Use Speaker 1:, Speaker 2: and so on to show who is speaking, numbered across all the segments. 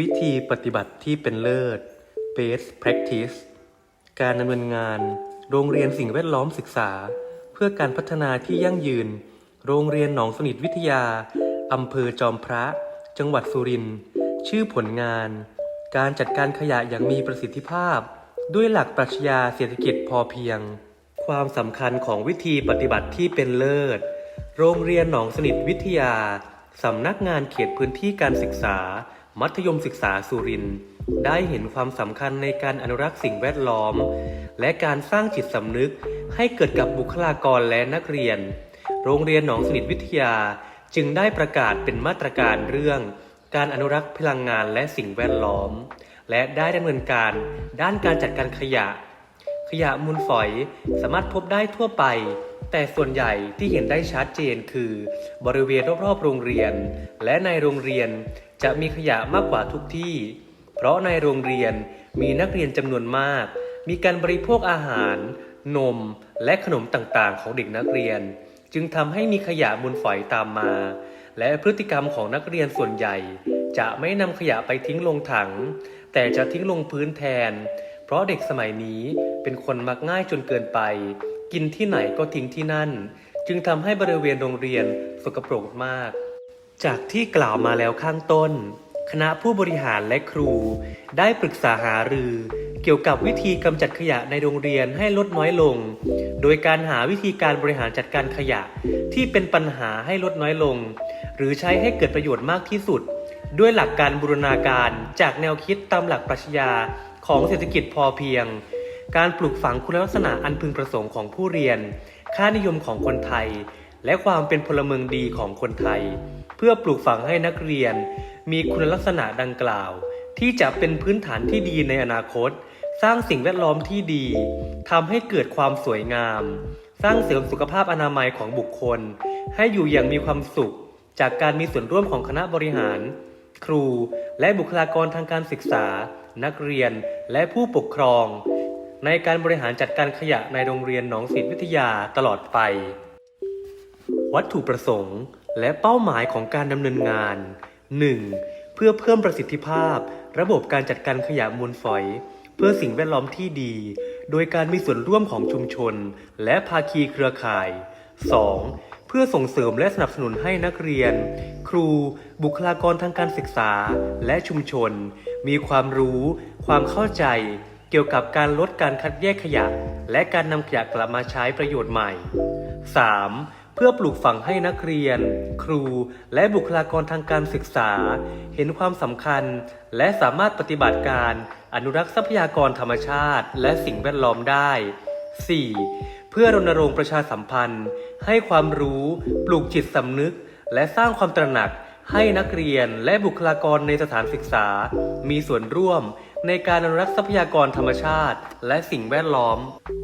Speaker 1: วิธีปฏิบัติที่เป็นเลิศ best practice การดำเนินงาน โรงเรียนสิ่งแวดล้อมศึกษา เพื่อการพัฒนาที่ยั่งยืน โรงเรียนหนองสนิทวิทยาอำเภอจอมพระ จังหวัดสุรินทร์ชื่อผลงาน การจัดการขยะอย่างมีประสิทธิภาพ ด้วยหลักปรัชญาเศรษฐกิจพอเพียง ความสำคัญของวิธีปฏิบัติที่เป็นเลิศ โรงเรียนหนองสนิทวิทยาสำนักงานเขตพื้นที่การศึกษา มัธยมศึกษาสุรินทร์ได้เห็นความสำคัญในการอนุรักษ์สิ่งแวดล้อม และการสร้างจิตสำนึกให้เกิดกับบุคลากรและนักเรียน โรงเรียนหนองสนิทวิทยาจึงได้ประกาศเป็นมาตรการเรื่อง การอนุรักษ์พลังงานและสิ่งแวดล้อม และได้ดำเนินการด้านการจัดการขยะ ขยะมูลฝอยสามารถพบได้ทั่วไป แต่ส่วนใหญ่ที่เห็นได้ชัดเจนคือ บริเวณรอบๆโรงเรียน และในโรงเรียน จะมีขยะมากกว่าทุกที่ เพราะในโรงเรียนมีนักเรียนจำนวนมาก มีการบริโภคอาหาร นม และขนมต่างๆ ของเด็กนักเรียน จึงทำให้มีขยะมูลฝอยตามมา และพฤติกรรมของนักเรียนส่วนใหญ่ จะไม่นำขยะไปทิ้งลงถัง แต่จะทิ้งลงพื้นแทน เพราะเด็กสมัยนี้เป็นคนมักง่ายจนเกินไป กินที่ไหนก็ทิ้งที่นั่น จึงทำให้บริเวณโรงเรียนสกปรกมาก จากที่กล่าวมาแล้วข้างต้น คณะผู้บริหารและครู ได้ปรึกษาหารือ เกี่ยวกับวิธีกำจัดขยะในโรงเรียนให้ลดน้อยลง โดยการหาวิธีการบริหารจัดการขยะที่เป็นปัญหาให้ลดน้อยลง หรือใช้ให้เกิดประโยชน์มากที่สุด ด้วยหลักการบูรณาการจากแนวคิดตามหลักปรัชญาของเศรษฐกิจพอเพียง การปลูกฝังคุณลักษณะอันพึงประสงค์ของผู้เรียน ค่านิยมของคนไทย และความเป็นพลเมืองดีของคนไทย เพื่อปลูกฝังให้นักเรียน มีคุณลักษณะดังกล่าว ที่จะเป็นพื้นฐานที่ดีในอนาคต สร้างสิ่งแวดล้อมที่ดีทำให้เกิดความสวยงาม สร้างเสริมสุขภาพอนามัยของบุคคล ให้อยู่อย่างมีความสุข จากการมีส่วนร่วมของคณะบริหาร ครูและบุคลากรทางการศึกษา นักเรียนและผู้ปกครอง ในการบริหารจัดการขยะในโรงเรียนหนองศิษย์วิทยาตลอดไป วัตถุประสงค์ และเป้าหมายของการดำเนินงาน 1. เพื่อเพิ่มประสิทธิภาพ ระบบการจัดการขยะมูลฝอย เพื่อสิ่งแวดล้อมที่ดี โดยการมีส่วนร่วมของชุมชน และภาคีเครือข่าย 2. เพื่อส่งเสริมและสนับสนุนให้นักเรียน ครู บุคลากรทางการศึกษา และชุมชน มีความรู้ ความเข้าใจ เกี่ยวกับการลดการคัดแยกขยะ และการนำขยะกลับมาใช้ประโยชน์ใหม่ 3. เพื่อปลูกฝังให้นักเรียน ครู และบุคลากรทางการศึกษา เห็นความสำคัญ และสามารถปฏิบัติการอนุรักษ์ทรัพยากรธรรมชาติ และสิ่งแวดล้อมได้ 4. เพื่อรณรงค์ประชาสัมพันธ์ ให้ความรู้ ปลูกจิตสำนึก และสร้างความตระหนักให้นักเรียนและบุคลากรในสถานศึกษา มีส่วนร่วมในการอนุรักษ์ทรัพยากรธรรมชาติ และสิ่งแวดล้อม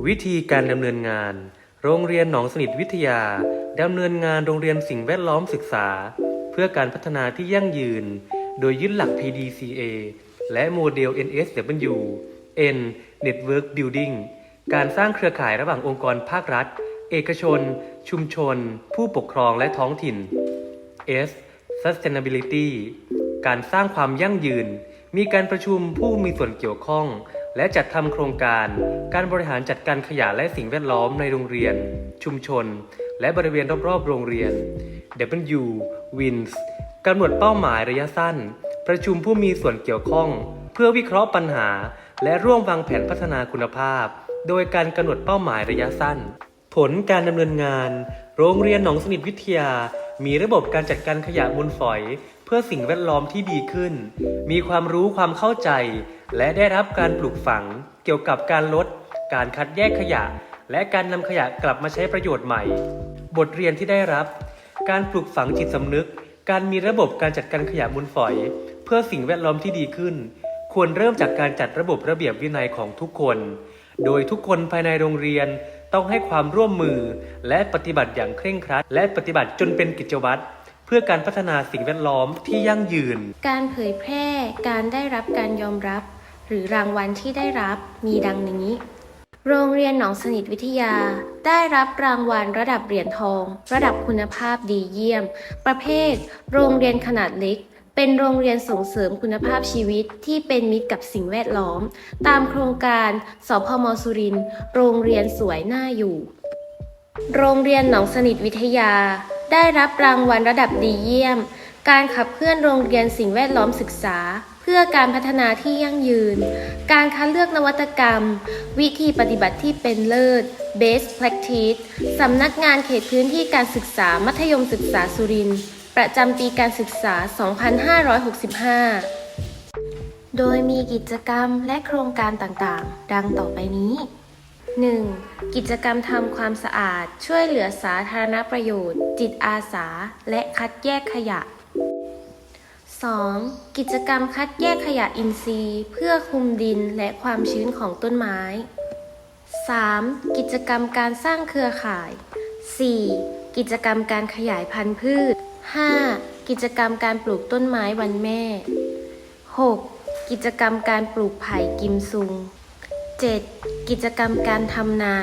Speaker 1: วิธีการดำเนินงาน โรงเรียนหนองสนิทวิทยาดำเนินงานโรงเรียนสิ่งแวดล้อมศึกษา เพื่อการพัฒนาที่ยั่งยืน โดยยึดหลัก PDCA และโมเดล NSW N Network Building การสร้างเครือข่ายระหว่างองค์กรภาครัฐ เอกชน ชุมชน ผู้ปกครองและท้องถิ่น S Sustainability การสร้างความยั่งยืน มีการประชุมผู้มีส่วนเกี่ยวข้อง และจัดทำโครงการ การบริหารจัดการขยะและสิ่งแวดล้อมในโรงเรียน ชุมชน และบริเวณรอบๆ โรงเรียน W Wins กำหนดเป้าหมายระยะสั้น ประชุมผู้มีส่วนเกี่ยวข้อง เพื่อวิเคราะห์ปัญหา และร่วมวางแผนพัฒนาคุณภาพ โดยการกำหนดเป้าหมายระยะสั้น ผลการดำเนินงาน โรงเรียนหนองสนิทวิทยา มีระบบการจัดการขยะมูลฝอย เพื่อสิ่งแวดล้อมที่ดีขึ้น มีความรู้ความเข้าใจ และได้รับการปลูกฝังเกี่ยวกับการลด การคัดแยกขยะ และการนำขยะกลับมาใช้ประโยชน์ใหม่ บทเรียนที่ได้รับ การปลูกฝังจิตสำนึก การมีระบบการจัดการขยะมูลฝอย เพื่อสิ่งแวดล้อมที่ดีขึ้น ควรเริ่มจากการจัดระบบระเบียบวินัยของทุกคน โดยทุกคนภายในโรงเรียนต้องให้ความร่วมมือ และปฏิบัติอย่างเคร่งครัด และปฏิบัติจนเป็นกิจวัตรเพื่อการพัฒนาสิ่งแวดล้อมที่ยั่งยืน
Speaker 2: การเผยแพร่ การได้รับการยอมรับ หรือรางวัลที่ได้รับมีดังนี้ โรงเรียนหนองสนิทวิทยา ได้รับรางวัลระดับเหรียญทอง ระดับคุณภาพดีเยี่ยม ประเภท โรงเรียนขนาดเล็ก เป็นโรงเรียนส่งเสริมคุณภาพชีวิตที่เป็นมิตรกับสิ่งแวดล้อม ตามโครงการสพมสุรินทร์โรงเรียนสวยน่าอยู่ โรงเรียนหนองสนิทวิทยา ได้รับรางวัลระดับดีเยี่ยม การขับเคลื่อนโรงเรียนสิ่งแวดล้อมศึกษา พื่อการพัฒนาที่ยั่งยืน การคัดเลือกนวัตกรรม วิธีปฏิบัติที่เป็นเลิศ Best Practice สำนักงานเขตพื้นที่การศึกษามัธยมศึกษาสุรินทร์ประจำปีการศึกษา 2565 โดยมีกิจกรรมและโครงการต่างๆ ดังต่อไปนี้ 1. กิจกรรมทำความสะอาด ช่วยเหลือสาธารณประโยชน์ จิตอาสา และคัดแยกขยะ 2. กิจกรรมคัดแยกขยะอินทรีย์ เพื่อคุมดินและความชื้นของต้นไม้ 3. กิจกรรมการสร้างเครือข่าย 4. กิจกรรมการขยายพันธุ์พืช 5. กิจกรรมการปลูกต้นไม้วันแม่ 6. กิจกรรมการปลูกไผ่กิมซุง 7. กิจกรรมการทำนา